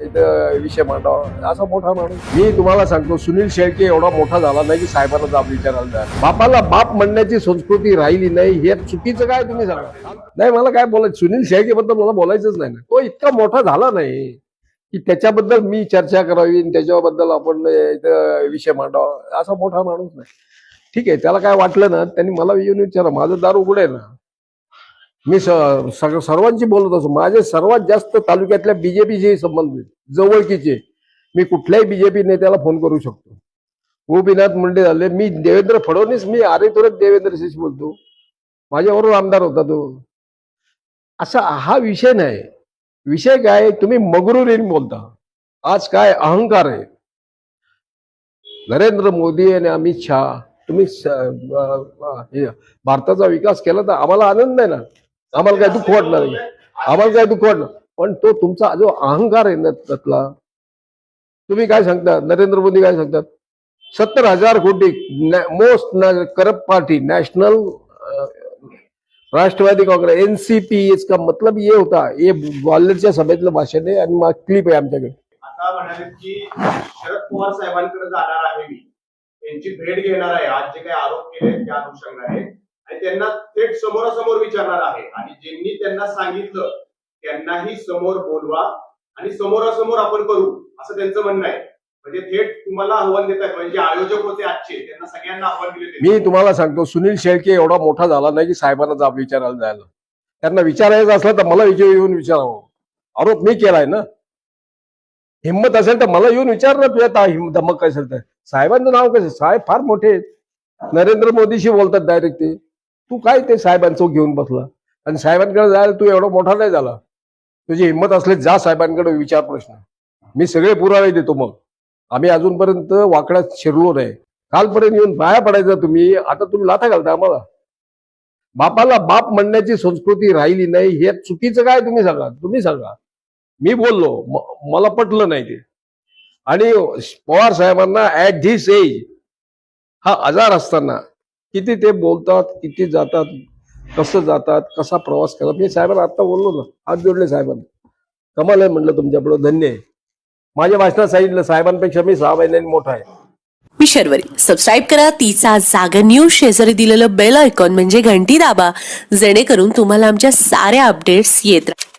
इथं विषय मांडावा असा मोठा माणूस. मी तुम्हाला सांगतो सुनील शेळके एवढा मोठा झाला नाही की साहेबांना जाब विचारायला बापाला बाप म्हणण्याची संस्कृती राहिली नाही हे चुकीचं काय तुम्ही सांगा? नाही मला काय बोलायचं? सुनील शेळके बद्दल मला बोलायचंच नाही ना. तो इतका मोठा झाला नाही की त्याच्याबद्दल मी चर्चा करावी आणि त्याच्याबद्दल आपण इथं विषय मांडावा. असा मोठा माणूस नाही. ठीक आहे त्याला काय वाटलं ना त्यांनी मला येऊन विचारा. माझं दार उघडे ना. मी स- सर्वांशी बोलत असो माझे सर्वात जास्त तालुक्यातल्या बीजेपीशी संबंधित जवळकीचे मी कुठल्याही बीजेपी नेत्याला फोन करू शकतो. गोपीनाथ मुंडे झाले. मी देवेंद्र फडणवीस मी आरे तुरंत शिश बोलतो. माझ्याबरोबर आमदार होता तो. असा हा विषय नाही. विषय काय तुम्ही मगरुरीन बोलता. आज काय अहंकार आहे? नरेंद्र मोदी आणि अमित शहा तुम्ही भारताचा विकास केला तर आम्हाला आनंद आहे ना? आम्हाला काय दुःख वाटणार नाही. आम्हाला काय दुःख वाटणार? पण तो तुमचा जो अहंकार आहे ना त्यातला तुम्ही काय सांगता? नरेंद्र मोदी काय सांगतात? सत्तर हजार कोटी most corrupt party national Rashtravadi Congress NCP इसका मतलब ये होता. ये ग्वाल्हेरच्या सभेतलं भाषण आहे आणि क्लिप आहे आमच्याकडे. आता म्हणाले की शरद पवार साहेबांकडे जाणार आहे मी. त्यांची भेट घेणार आहे. आज जे काही आरोप केले त्या अनुषंगाने. आणि त्यांना थेट समोरासमोर विचारणार आहे. आणि ज्यांनी त्यांना सांगितलं त्यांनाही समोर बोलवा आणि समोरासमोर आपण करू असं त्यांचं म्हणणं आहे. म्हणजे थेट तुम्हाला आव्हान देतात म्हणजे आयोजक होते आजचे त्यांना सगळ्यांना आव्हान दिले मी तुम्हाला सांगतो सुनील शेळके एवढा मोठा झाला नाही की साहेबांना जाब विचारायला जायला. त्यांना विचारायचं असलं तर मला विचार येऊन विचारावं. आरोप मी केलाय ना. हिंमत असेल तर मला येऊन विचार ना तुझ्या हिंमत धमक काय असेल तर. साहेबांचं नाव कसं? साहेब फार मोठे नरेंद्र मोदीशी बोलतात डायरेक्ट ते. तू काय ते साहेबांचं घेऊन बसला? आणि साहेबांकडे जायला तू एवढा मोठा नाही झाला. तुझी हिंमत असले जा साहेबांकडे विचार प्रश्न. मी सगळे पुरावे देतो मग. आम्ही अजूनपर्यंत वाकड्यात शिरलो नाही. कालपर्यंत येऊन पाया पडायचं तुम्ही. आता तुम्ही लाथा घालता आम्हाला. बापाला बाप म्हणण्याची संस्कृती राहिली नाही. हे चुकीचं काय तुम्ही सांगा? तुम्ही सांगा. मी बोललो. म- मला पटलं नाही ते. आणि पवार साहेबांना ऍट धिस एज हा आजार असताना किती ते बोलतात किती जातात कसं जातात कसा प्रवास करतात. मी साहेबांना आता बोललो ना हात जोडले साहेबांना. कमाल आहे म्हणलं तुमच्यापुढं धन्य आहे. माझ्या भाषणात सांगितलं साहेबांपेक्षा मी सहा महिन्यांनी मोठा आहे. मी शर्वरी. सबस्क्राईब करा तिचा जागर न्यूज शेजारी दिलेलं बेल आयकॉन म्हणजे घंटी दाबा जेणेकरून तुम्हाला आमच्या साऱ्या अपडेट्स येत राहतील